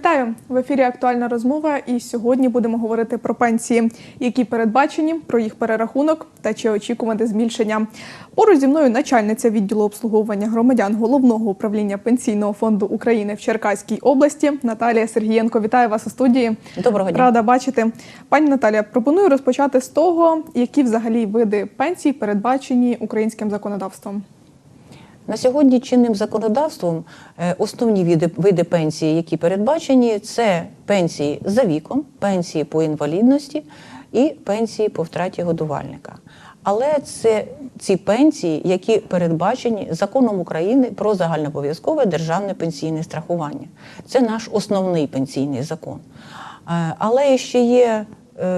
Вітаю в ефірі. Актуальна розмова. І сьогодні будемо говорити про пенсії, які передбачені, про їх перерахунок та чи очікувати збільшення. Поруч зі мною начальниця відділу обслуговування громадян головного управління пенсійного фонду України в Черкаській області Наталія Сергієнко. Вітаю вас у студії. Доброго дня. Рада бачити. Пані Наталія, пропоную розпочати з того, які взагалі види пенсій передбачені українським законодавством. На сьогодні чинним законодавством е, основні види, види пенсії, які передбачені, це пенсії за віком, пенсії по інвалідності і пенсії по втраті годувальника. Але це ці пенсії, які передбачені законом України про загальнообов'язкове державне пенсійне страхування. Це наш основний пенсійний закон. Е, Але ще є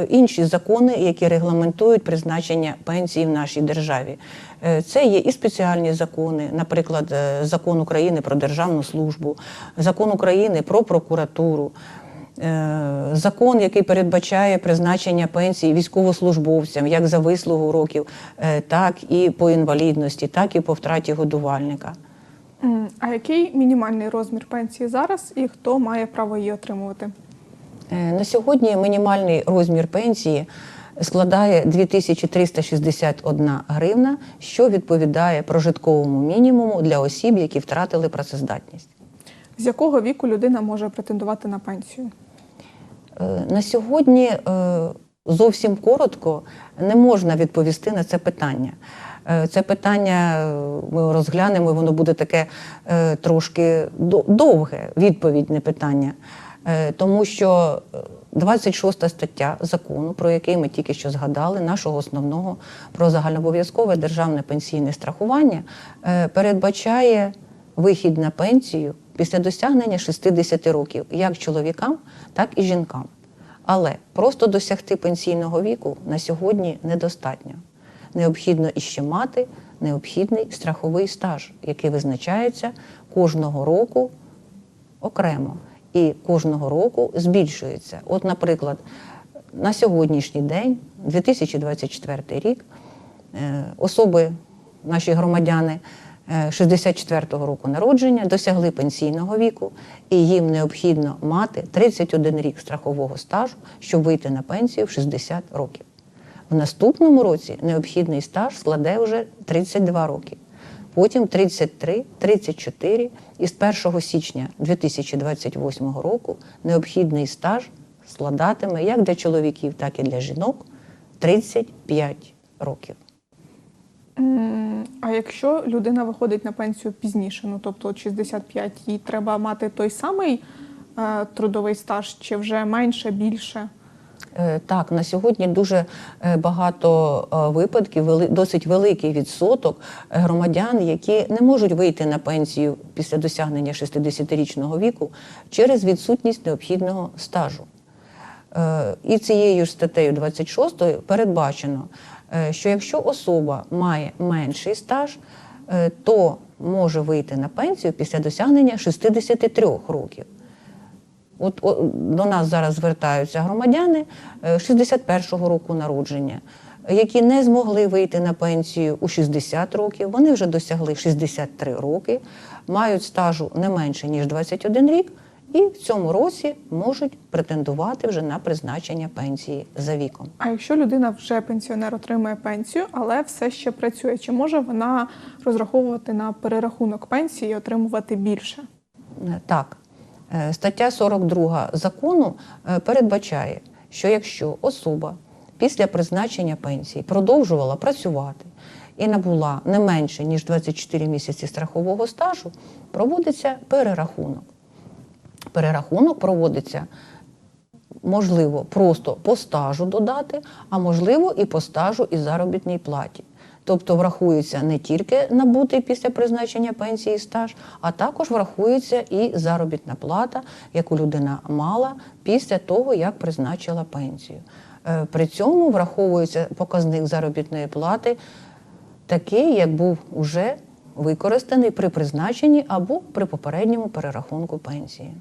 інші закони, які регламентують призначення пенсії в нашій державі. Е, Це є і спеціальні закони, наприклад, е, закон України про державну службу, закон України про прокуратуру. е, Закон, який передбачає призначення пенсії військовослужбовцям як за вислугу років, е, так і по інвалідності, так і по втраті годувальника. А який мінімальний розмір пенсії зараз і хто має право її отримувати? Е, На сьогодні мінімальний розмір пенсії складає 2361 гривна, що відповідає прожитковому мінімуму для осіб, які втратили працездатність. З якого віку людина може претендувати на пенсію? Е, На сьогодні е, зовсім коротко не можна відповісти на це питання. Це питання ми розглянемо, і воно буде таке трошки до- довге, відповідь, не питання. Е, Тому що е, 26 стаття закону, про який ми тільки що згадали, нашого основного про загальнообов'язкове державне пенсійне страхування, е, передбачає вихід на пенсію після досягнення 60 років як чоловікам, так і жінкам. Але просто досягти пенсійного віку на сьогодні недостатньо. Необхідно іще мати необхідний страховий стаж, який визначається кожного року окремо і кожного року збільшується. От, наприклад, на сьогоднішній день, 2024 рік, е, особи, наші громадяни е, 64-го року народження досягли пенсійного віку, і їм необхідно мати 31 рік страхового стажу, щоб вийти на пенсію в 60 років. В наступному році необхідний стаж складе вже 32 роки. Потім 33, 34 і з 1 січня 2028 року необхідний стаж складатиме як для чоловіків, так і для жінок 35 років. А якщо людина виходить на пенсію пізніше, ну тобто от 65, їй треба мати той самий е, трудовий стаж, чи вже менше, більше? Е, Так, на сьогодні дуже е, багато е, випадків, досить великий відсоток громадян, які не можуть вийти на пенсію після досягнення 60-річного віку через відсутність необхідного стажу. І цією ж статтею 26 передбачено, що якщо особа має менший стаж, то може вийти на пенсію після досягнення 63 років. От о, до нас зараз звертаються громадяни е, 61-го року народження, які не змогли вийти на пенсію у 60 років. Вони вже досягли 63 роки, мають стажу не менше ніж 21 рік, і в цьому році можуть претендувати вже на призначення пенсії за віком. А якщо людина вже пенсіонер отримує пенсію, але все ще працює, чи може вона розраховувати на перерахунок пенсії і отримувати більше? Е, Так, Е, стаття 42 закону е, передбачає, що якщо особа після призначення пенсії продовжувала працювати і набула не менше ніж 24 місяці страхового стажу, проводиться перерахунок. Перерахунок проводиться можливо просто по стажу додати, а можливо і по стажу і заробітній платі. Тобто врахується не тільки набутий після призначення пенсії стаж, а також врахується і заробітна плата, яку людина мала після того, як призначила пенсію. Е, При цьому враховується показник заробітної плати такий, як був уже використаний при призначенні або при попередньому перерахунку пенсії.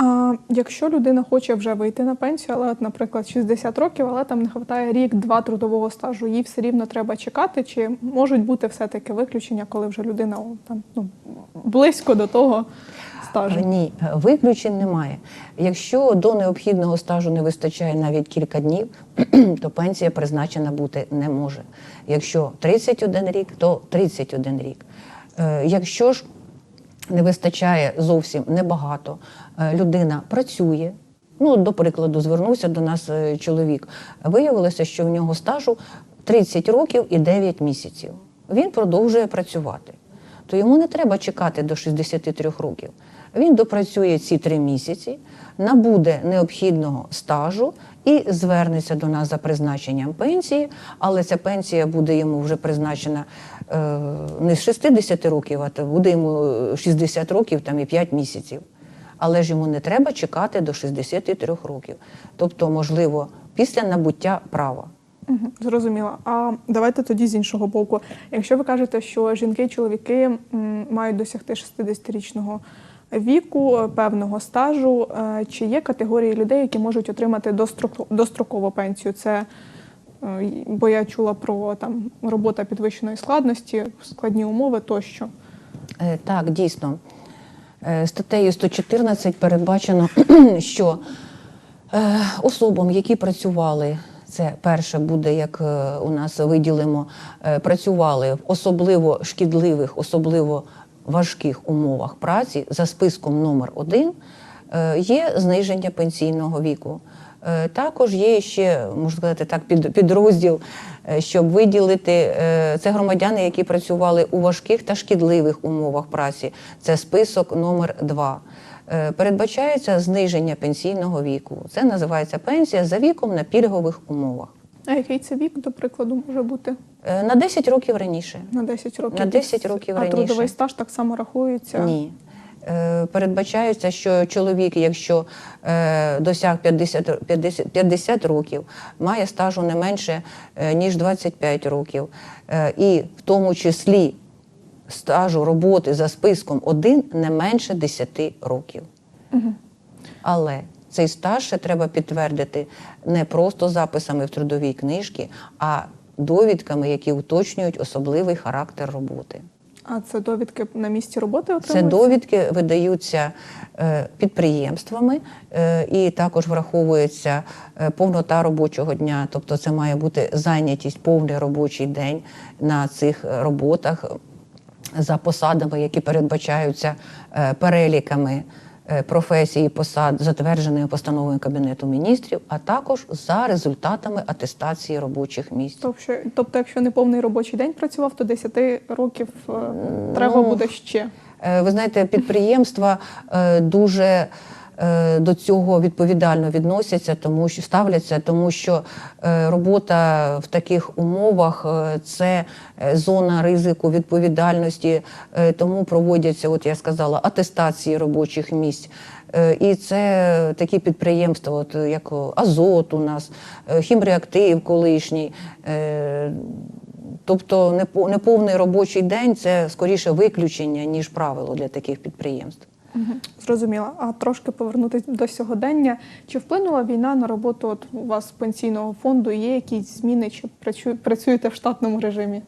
А якщо людина хоче вже вийти на пенсію, але, наприклад, 60 років, але там не вистачає рік-два трудового стажу, їй все рівно треба чекати, чи можуть бути все-таки виключення, коли вже людина там ну близько до того стажу? Ні, е, виключень немає. Якщо до необхідного стажу не вистачає навіть кілька днів, то пенсія призначена бути не може. Якщо 31 рік, то 31 рік. Е, Якщо ж не вистачає зовсім небагато, людина працює. Ну, до прикладу, звернувся до нас е, чоловік. Виявилося, що в нього стажу 30 років і 9 місяців. Він продовжує працювати. То йому не треба чекати до 63 років. Він допрацює ці три місяці, набуде необхідного стажу і звернеться до нас за призначенням пенсії, але ця пенсія буде йому вже призначена е, не з 60 років, а буде йому е, 60 років там, і 5 місяців. Але ж йому не треба чекати до 63 років. Тобто, можливо, після набуття права. Зрозуміло. А давайте тоді з іншого боку. Якщо ви кажете, що жінки і чоловіки мають досягти 60-річного віку, е, певного стажу, е, чи є категорії людей, які можуть отримати дострокову пенсію? Це е, бо я чула про там робота підвищеної складності, складні умови тощо. Так, дійсно. Е, Статтею 114 передбачено, що е, особам, які працювали, це перше буде, як е, у нас виділимо, працювали в особливо шкідливих, особливо важких умовах праці за списком номер 1 є зниження пенсійного віку. Е, Також є ще, можна сказати так, під, підрозділ, е, щоб виділити е, це громадяни, які працювали у важких та шкідливих умовах праці. Це список номер 2 Передбачається зниження пенсійного віку. Це називається пенсія за віком на пільгових умовах. А який це вік, до прикладу, може бути На 10 років раніше. на 10 років? На 10 років а раніше. трудовий стаж так само рахується? Ні. Е, Передбачається, що чоловік, якщо е, досяг 50, 50, 50 років, має стажу не менше, е, ніж 25 років, і в тому числі стажу роботи за списком 1 не менше 10 років. Але цей стаж ще треба підтвердити не просто записами в трудовій книжці, а довідками, які уточнюють особливий характер роботи. А це довідки на місці роботи Це довідки видаються е, підприємствами е, і також враховується е, повнота робочого дня. Тобто це має бути зайнятість повний робочий день на цих роботах за посадами, які передбачаються переліками е, професій і посад, затвердженої постановою Кабінету міністрів, а також за результатами атестації робочих місць. Тобто, тобто, якщо не повний робочий день працював, то 10 років е, треба ну, буде ще. Е, Ви знаєте, підприємства дуже до цього відповідально відносяться, тому що ставляться, тому що е, робота в таких умовах е, це е, зона ризику відповідальності, е, тому проводяться, от я сказала, атестації робочих місць. Е, І це такі підприємства, от як Азот у нас, е, хімреактив колишній. е, Тобто неповний робочий день це скоріше виключення, ніж правило для таких підприємств. Мгм. Зрозуміло. А трошки повернутися до сьогодення. Чи вплинула війна на роботу от у вас пенсійного фонду? Є якісь зміни, чи працюєте в штатному режимі?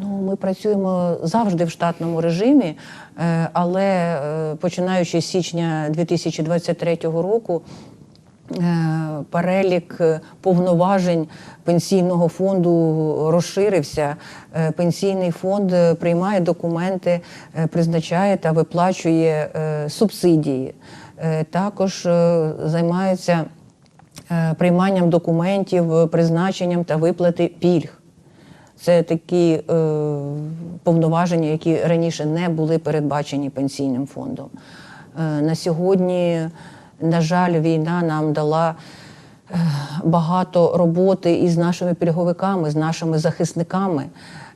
Ну, ми працюємо завжди в штатному режимі, е, але е, починаючи з січня 2023 року. Е, Перелік е, повноважень пенсійного фонду розширився. Е, Пенсійний фонд приймає документи, призначає та виплачує субсидії. Також займається прийманням документів, призначенням та виплати пільг. Це такі повноваження, які раніше не були передбачені пенсійним фондом. На сьогодні, на жаль, війна нам дала е, багато роботи із нашими пільговиками, з нашими захисниками.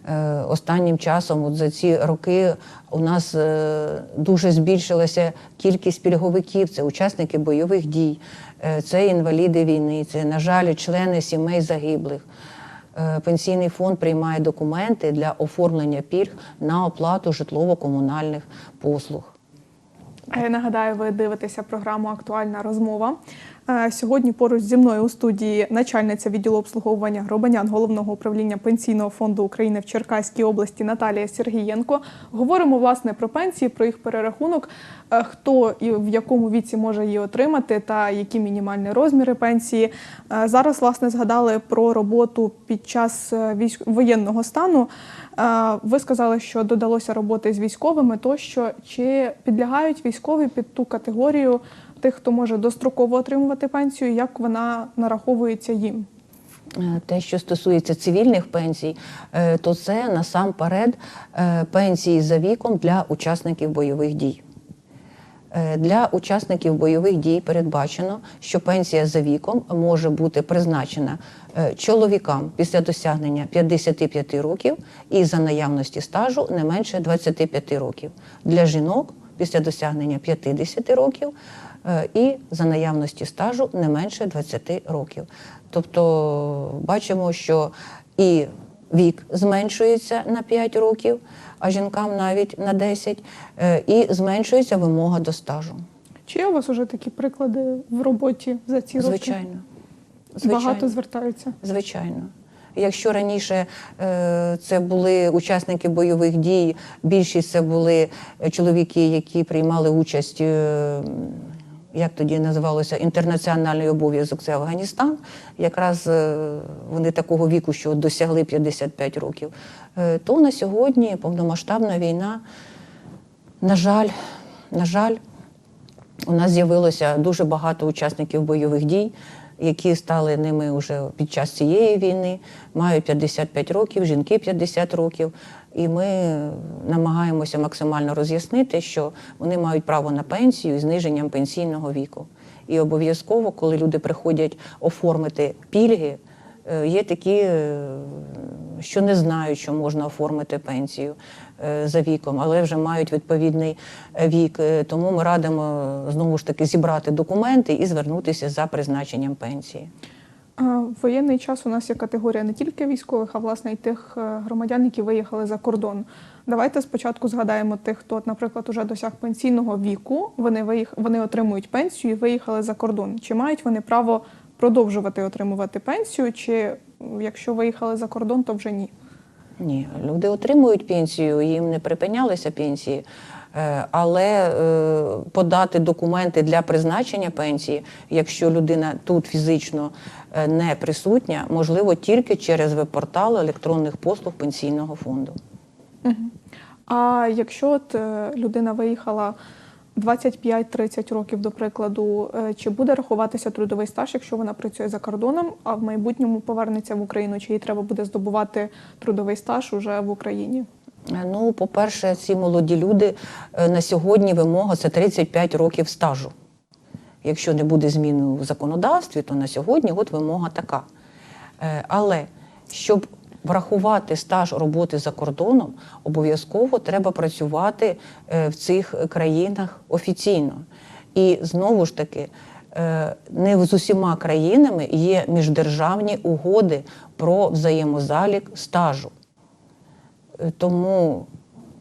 Е, Останнім часом, от за ці роки, у нас е, дуже збільшилася кількість пільговиків. Це учасники бойових дій, це інваліди війни, це, на жаль, члени сімей загиблих. Пенсійний фонд приймає документи для оформлення пільг на оплату житлово-комунальних послуг. Я нагадаю, ви дивитеся програму Актуальна розмова. Е, Сьогодні поруч зі мною у студії начальниця відділу обслуговування громадян головного управління пенсійного фонду України в Черкаській області Наталія Сергієнко. Говоримо власне про пенсії, про їх перерахунок, е, хто і в якому віці може її отримати, та які мінімальні розміри пенсії. Е, Зараз власне згадали про роботу під час воєнного стану. Ви сказали, що додалося роботи з військовими, тощо чи підлягають військові під ту категорію тих, хто може достроково отримувати пенсію, як вона нараховується їм? Е, Те, що стосується цивільних пенсій, е, то це насамперед е, пенсії за віком для учасників бойових дій. Для учасників бойових дій передбачено, що пенсія за віком може бути призначена чоловікам після досягнення 55 років і за наявності стажу не менше 25 років. Для жінок після досягнення 50 років е, і за наявності стажу не менше 20 років. Тобто бачимо, що і вік зменшується на 5 років, а жінкам навіть на 10, е, і зменшується вимога до стажу. Чи є у вас уже такі приклади в роботі за ці роки? Звичайно. Багато звертаються. Звичайно. Якщо раніше е, це були учасники бойових дій, більшість це були чоловіки, які приймали участь, е, як тоді називалося, інтернаціональний обов'язок, це Афганістан. Якраз е, вони такого віку, що досягли 55 років, то на сьогодні повномасштабна війна, на жаль, на жаль, у нас з'явилося дуже багато учасників бойових дій, які стали ними вже під час цієї війни, мають 55 років, жінки 50 років. І ми намагаємося максимально роз'яснити, що вони мають право на пенсію з зниженням пенсійного віку. І обов'язково, коли люди приходять оформити пільги, є такі, е, що не знають, що можна оформити пенсію е, за віком, але вже мають відповідний е, вік. Е, Тому ми радимо е, знову ж таки зібрати документи і звернутися за призначенням пенсії. В воєнний час у нас є категорія не тільки військових, а власне й тих е, громадян, які виїхали за кордон. Давайте спочатку згадаємо тих, хто, наприклад, уже досяг пенсійного віку. Вони виїх... вони отримують пенсію і виїхали за кордон. Чи мають вони право продовжувати отримувати пенсію, чи якщо виїхали за кордон, то вже ні? Ні, люди отримують пенсію, їм не припинялися пенсії. Е, Але е, подати документи для призначення пенсії, якщо людина тут фізично е, не присутня, можливо тільки через веб-портал електронних послуг пенсійного фонду. А якщо от людина виїхала 25-30 років, до прикладу, е, чи буде рахуватися трудовий стаж, якщо вона працює за кордоном, а в майбутньому повернеться в Україну, чи їй треба буде здобувати трудовий стаж уже в Україні? Е, Ну, по-перше, ці молоді люди е, на сьогодні вимога це 35 років стажу. Якщо не буде зміни в законодавстві, то на сьогодні от вимога така. Але щоб врахувати стаж роботи за кордоном, обов'язково треба працювати е, в цих країнах офіційно. І знову ж таки, е, не з усіма країнами є міждержавні угоди про взаємозалік стажу. Е, Тому,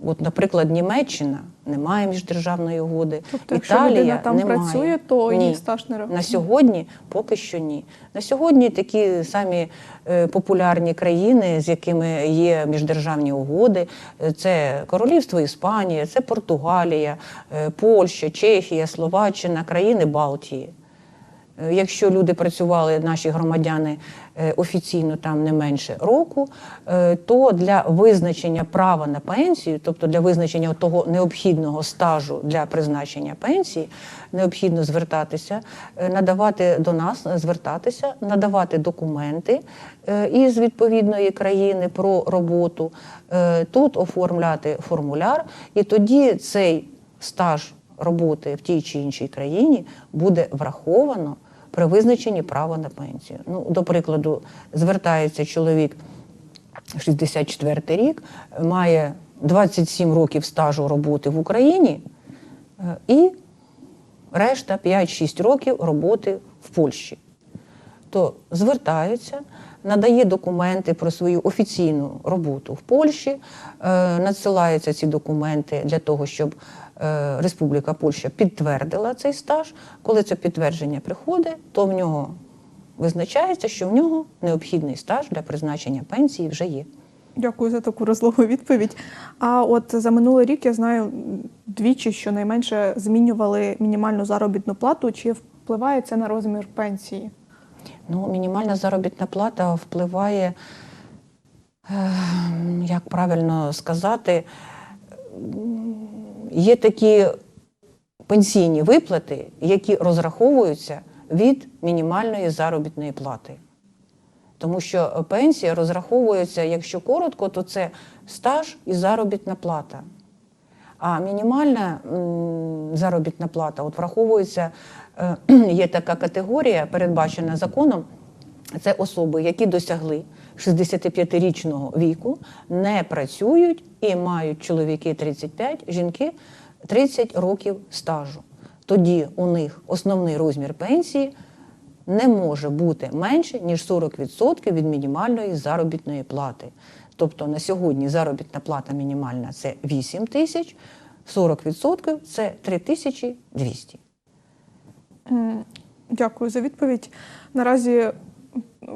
от, наприклад, Німеччина не має міждержавної угоди. Тобто, якщо Італія людина там не працює, то ні. її стаж не рахує? На сьогодні поки що ні. На сьогодні такі самі е, популярні країни, з якими є міждержавні угоди, е, це Королівство Іспанія, це Португалія, е, Польща, Чехія, Словаччина, країни Балтії. Е, Якщо люди працювали, наші громадяни е, офіційно там не менше року, е, то для визначення права на пенсію, тобто для визначення того необхідного стажу для призначення пенсії, необхідно звертатися, надавати до нас, звертатися, надавати документи із відповідної країни про роботу, тут оформляти формуляр, і тоді цей стаж роботи в тій чи іншій країні буде враховано при визначенні права на пенсію. Ну, до прикладу, звертається чоловік 64 рік, має 27 років стажу роботи в Україні е, і решта 5-6 років роботи в Польщі. То звертається, надає документи про свою офіційну роботу в Польщі, е, надсилаються ці документи для того, щоб Республіка Польща підтвердила цей стаж. Коли це підтвердження приходить, то в нього визначається, що в нього необхідний стаж для призначення пенсії вже є. Дякую за таку розлогу відповідь. А от за минулий рік я знаю двічі, що найменше змінювали мінімальну заробітну плату. Чи впливає це на розмір пенсії? Ну, мінімальна заробітна плата впливає, е, як правильно сказати, є такі пенсійні виплати, які розраховуються від мінімальної заробітної плати. Тому що пенсія розраховується, якщо коротко, то це стаж і заробітна плата. А мінімальна заробітна плата от враховується, е, є така категорія, передбачена законом. Це особи, які досягли 65-річного віку, не працюють і мають чоловіки 35, жінки 30 років стажу. Тоді у них основний розмір пенсії не може бути менше, ніж 40% від мінімальної заробітної плати. Тобто на сьогодні заробітна плата мінімальна це 8 тисяч, 40% це 3200. М, Дякую за відповідь. Наразі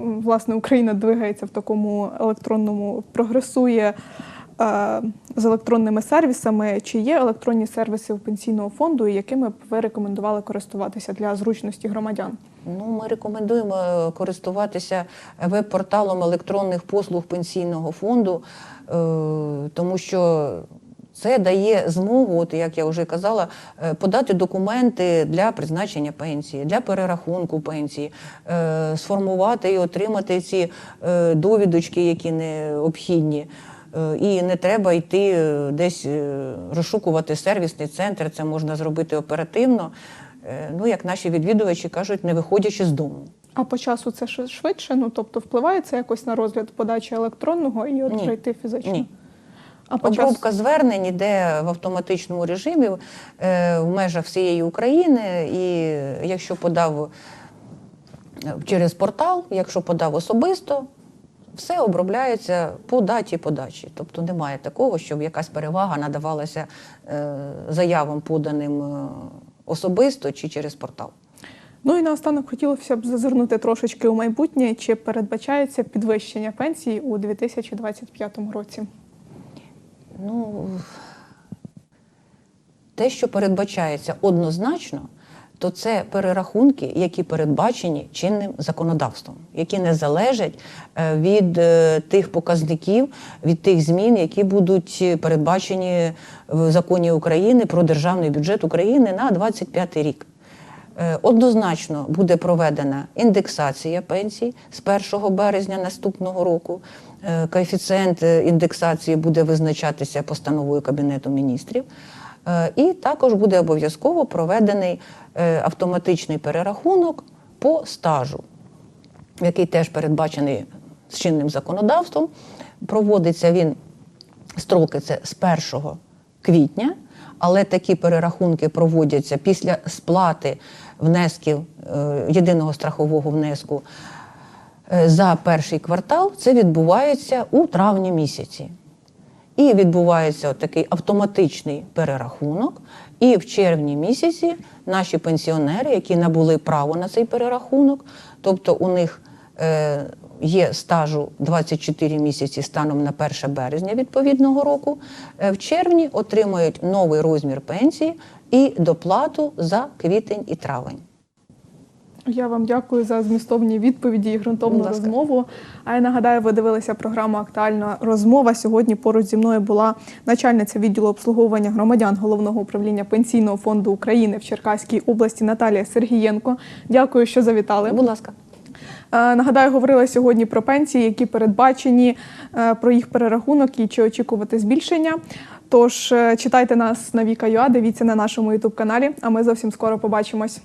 власне Україна двигається в такому електронному, прогресує е, з електронними сервісами. Чи є електронні сервіси у пенсійного фонду, якими б ви рекомендували користуватися для зручності громадян? Ну, ми рекомендуємо користуватися веб-порталом електронних послуг пенсійного фонду, е, тому що це дає змогу, от як я вже казала, е, подати документи для призначення пенсії, для перерахунку пенсії, е, сформувати і отримати ці е, довідочки, які необхідні. І не треба йти десь розшукувати сервісний центр, це можна зробити оперативно. Ну, як наші відвідувачі кажуть, не виходячи з дому. А по часу це швидше? Ну тобто впливає це якось на розгляд подачі електронного і от прийти фізично? Ні. А Обробка звернень іде в автоматичному режимі е, в межах всієї України. І якщо подав е, через портал, якщо подав особисто, все обробляється по даті подачі. Тобто немає такого, щоб якась перевага надавалася е, заявам, поданим е, особисто чи через портал. Ну і наостанок хотілося б зазирнути трошечки у майбутнє. Чи передбачається підвищення пенсії у 2025 році? Ну, те, що передбачається однозначно, то це перерахунки, які передбачені чинним законодавством, які не залежать е, від е, тих показників, від тих змін, які будуть передбачені в законі України про державний бюджет України на 2025 рік. Е, Однозначно буде проведена індексація пенсій з 1 березня наступного року. Е, Коефіцієнт е, індексації буде визначатися постановою Кабінету міністрів. Е, І також буде обов'язково проведений автоматичний перерахунок по стажу, який теж передбачений з чинним законодавством. Проводиться він строки це з 1 квітня, але такі перерахунки проводяться після сплати внесків єдиного страхового внеску за перший квартал. Це відбувається у травні місяці. І відбувається такий автоматичний перерахунок. І в червні місяці наші пенсіонери, які набули право на цей перерахунок, тобто у них е, є стажу 24 місяці станом на 1 березня відповідного року, е, в червні отримують новий розмір пенсії і доплату за квітень і травень. Я вам дякую за змістовні відповіді і ґрунтовну розмову. А я нагадаю, ви дивилися програму Актуальна розмова. Сьогодні поруч зі мною була начальниця відділу обслуговування громадян головного управління пенсійного фонду України в Черкаській області Наталія Сергієнко. Дякую, що завітали. Будь ласка. Е, Нагадаю, говорили сьогодні про пенсії, які передбачені, е, про їх перерахунок і чи очікувати збільшення. Тож е, читайте нас на Віка.ua, дивіться на нашому ютуб каналі. А ми зовсім скоро побачимось.